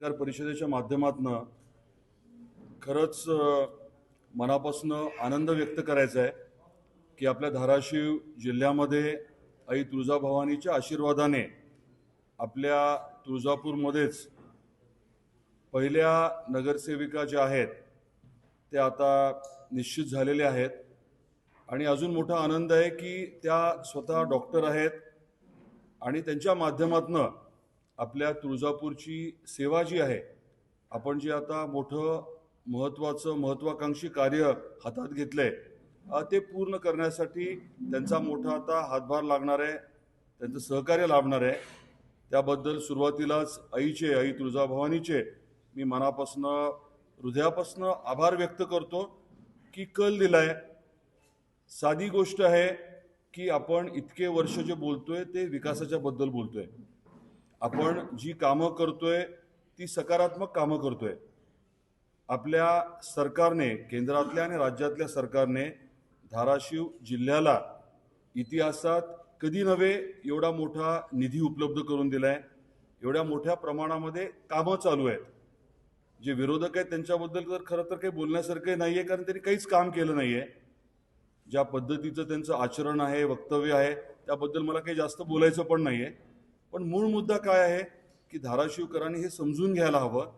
पत्रकार परिषदेच्या माध्यमातून खरंच मनापासून आनंद व्यक्त करायचा आहे की आपल्या धाराशिव जिल्ह्यामध्ये आई तुळजाभवानीच्या आशीर्वादाने आपल्या तुळजापूरमध्येच पहिल्या नगरसेविका ज्या आहेत ते आता निश्चित झालेले आहेत. आणि अजून मोठा आनंद आहे की त्या स्वतः डॉक्टर आहेत आणि त्यांच्या माध्यमातनं आपल्या तुळजापूरची सेवा जी आहे आपण जे आता मोठं महत्त्वाचं महत्त्वाकांक्षी कार्य हातात घेतलं आहे ते पूर्ण करण्यासाठी त्यांचा मोठा आता हातभार लागणार आहे त्यांचं सहकार्य लाभणार आहे. त्याबद्दल सुरुवातीलाच आईचे आई तुळजाभवानीचे मी मनापासनं हृदयापासनं आभार व्यक्त करतो की कल दिलाय. साधी गोष्ट आहे की आपण इतके वर्ष जे बोलतोय ते विकासाच्या बद्दल बोलतोय. आपण जी कामं करतोय ती सकारात्मक कामं करतोय. आपल्या सरकारने केंद्रातल्या आणि राज्यातल्या सरकारने धाराशिव जिल्ह्याला इतिहासात कधी नव्हे एवढा मोठा निधी उपलब्ध करून दिलाय. एवढ्या मोठ्या प्रमाणामध्ये कामं चालू आहेत. जे विरोधक आहेत त्यांच्याबद्दल तर खरं तर काही बोलण्यासारखं नाही आहे कारण त्यांनी काहीच काम केलं नाही आहे ज्या पद्धतीचं त्यांचं आचरण आहे वक्तव्य आहे त्याबद्दल मला काही जास्त बोलायचं पण नाही आहे पण मूळ मुद्दा काय आहे की धाराशिवकरांनी हे समजून घ्यायला हवं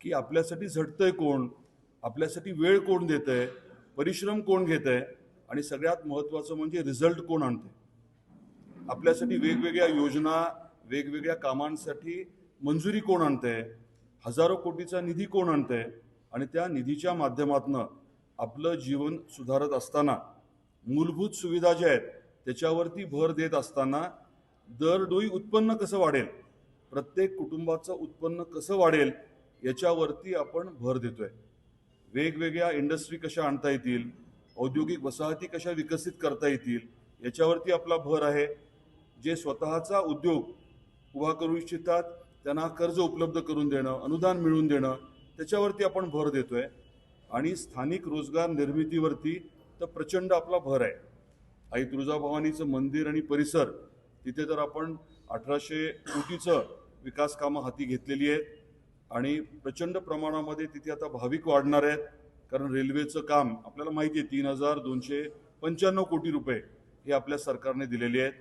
की आपल्यासाठी झटतंय कोण आपल्यासाठी वेळ कोण देत आहे परिश्रम कोण घेत आहे आणि सगळ्यात महत्त्वाचं म्हणजे रिझल्ट कोण आणते आपल्यासाठी वेगवेगळ्या योजना वेगवेगळ्या कामांसाठी मंजुरी कोण आणते हजारो कोटीचा निधी कोण आणते आणि त्या निधीच्या माध्यमातून आपलं जीवन सुधारत असताना मूलभूत सुविधा ज्या आहेत त्याच्यावरती भर देत असताना दरडोई उत्पन्न कसं वाढेल? प्रत्येक कुटुंबाचं उत्पन्न कसं वाढेल? याच्यावरती आपण भर देतोय. वेगवेगळ्या इंडस्ट्री कशा आणता येतील? औद्योगिक वसाहती कशा विकसित करता येतील? याच्यावरती आपला भर आहे. जे स्वतःचा उद्योग उभा करू इच्छितात त्यांना कर्ज उपलब्ध करून देणं अनुदान मिळवून देणं त्याच्यावरती आपण भर देतोय. आणि स्थानिक रोजगार निर्मितीवरती तर प्रचंड आपला भर आहे. आई तुळजाभवानीचं मंदिर आणि परिसर तिथे तर आपण अठराशे कोटीचं विकास कामं हाती घेतलेली आहेत आणि प्रचंड प्रमाणामध्ये तिथे आता भाविक वाढणार आहेत. कारण रेल्वेचं काम आपल्याला माहिती आहे तीन हजार दोनशे पंच्याण्णव कोटी रुपये हे आपल्या सरकारने दिलेले आहेत.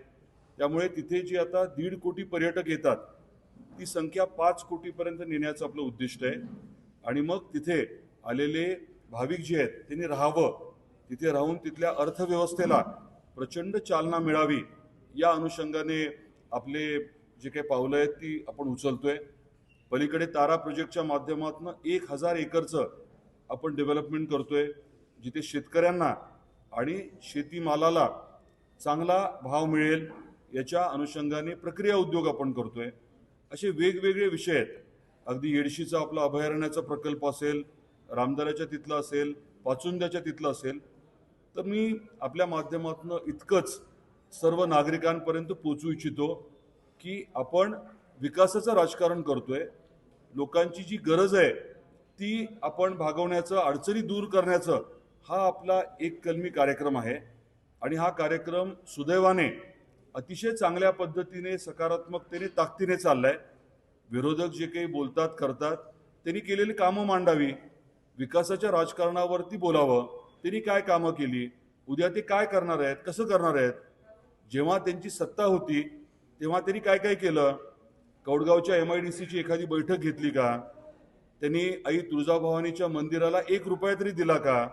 त्यामुळे तिथे जी आता दीड कोटी पर्यटक येतात ती संख्या पाच कोटीपर्यंत नेण्याचं आपलं उद्दिष्ट आहे. आणि मग तिथे आलेले भाविक जे आहेत त्यांनी राहावं. तिथे राहून तिथल्या अर्थव्यवस्थेला प्रचंड चालना मिळावी. या अनुषंगाने आपले जे काही पावलं आहेत ती आपण उचलतोय. पलीकडे तारा प्रोजेक्टच्या माध्यमातून एक हजार एकरचं आपण डेव्हलपमेंट करतोय जिथे शेतकऱ्यांना आणि शेतीमालाला चांगला भाव मिळेल याच्या अनुषंगाने प्रक्रिया उद्योग आपण करतोय. असे वेगवेगळे विषय आहेत. अगदी येडशीचा आपला अभयारण्याचा प्रकल्प असेल रामदाराच्या तिथला असेल पाचुंद्याच्या तिथलं असेल तर मी आपल्या माध्यमातून इतकंच सर्व नागरिकांपर्यंत पोचू इच्छितो की आपण विकासाचं राजकारण करतोय. लोकांची जी गरज आहे ती आपण भागवण्याचं अडचणी दूर करण्याचं हा आपला एक कलमी कार्यक्रम आहे. आणि हा कार्यक्रम सुदैवाने अतिशय चांगल्या पद्धतीने सकारात्मकतेने ताकदीने चाललाय. विरोधक जे काही बोलतात करतात त्यांनी केलेली कामं मांडावी. विकासाच्या राजकारणावरती बोलावं. त्यांनी काय कामं केली? उद्या ते काय करणार आहेत? कसं करणार आहेत? जेव्हा त्यांची सत्ता होती तेव्हा त्यांनी काय काय केलं? कौडगावच्या एम आय डी सीची एखादी बैठक घेतली का? त्यांनी आई तुळजाभवानीच्या मंदिराला एक रुपया तरी दिला का?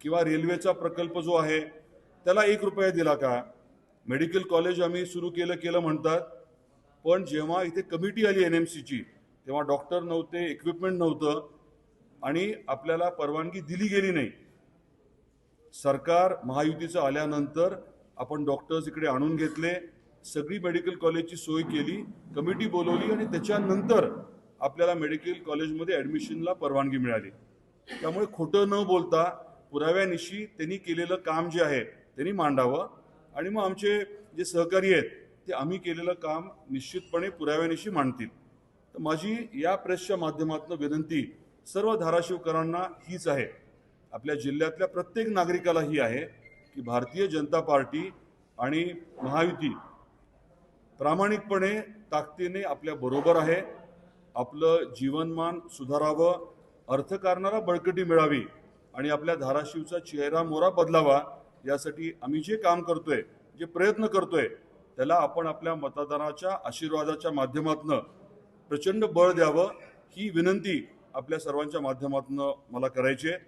किंवा रेल्वेचा प्रकल्प जो आहे त्याला एक रुपया दिला का? मेडिकल कॉलेज आम्ही सुरू केलं केलं म्हणतात. पण जेव्हा इथे कमिटी आली एन एम सीची तेव्हा डॉक्टर नव्हते इक्विपमेंट नव्हतं आणि आपल्याला परवानगी दिली गेली नाही. सरकार महायुतीचं आल्यानंतर आपण डॉक्टर्स इकडे आणून घेतले सगळी मेडिकल कॉलेजची सोय केली कमिटी बोलवली आणि त्याच्यानंतर आपल्याला मेडिकल कॉलेजमध्ये ॲडमिशनला परवानगी मिळाली. त्यामुळे खोटं न बोलता पुराव्यानिशी त्यांनी केलेलं काम जे आहे त्यांनी मांडावं. आणि मग आमचे जे सहकारी आहेत ते आम्ही केलेलं काम निश्चितपणे पुराव्यानिशी मांडतील. तर माझी या प्रेसच्या माध्यमातून विनंती सर्व धाराशिवकरांना हीच आहे. आपल्या जिल्ह्यातल्या प्रत्येक नागरिकाला ही आहे. की भारतीय जनता पार्टी आणि महायुती प्रामाणिकपणे ताकदीने आपल्या बरोबर आहे आपलं जीवनमान सुधारावं अर्थकारणाला बळकटी मिळावी आणि आपल्या धाराशिवचा चेहरा मोरा बदलावा यासाठी आम्ही जे काम करतोय जे प्रयत्न करतोय त्याला आपण आपल्या मतदानाच्या आशीर्वादाच्या माध्यमातून प्रचंड बळ द्यावं ही विनंती आपल्या सर्वांच्या माध्यमातून मला करायची आहे.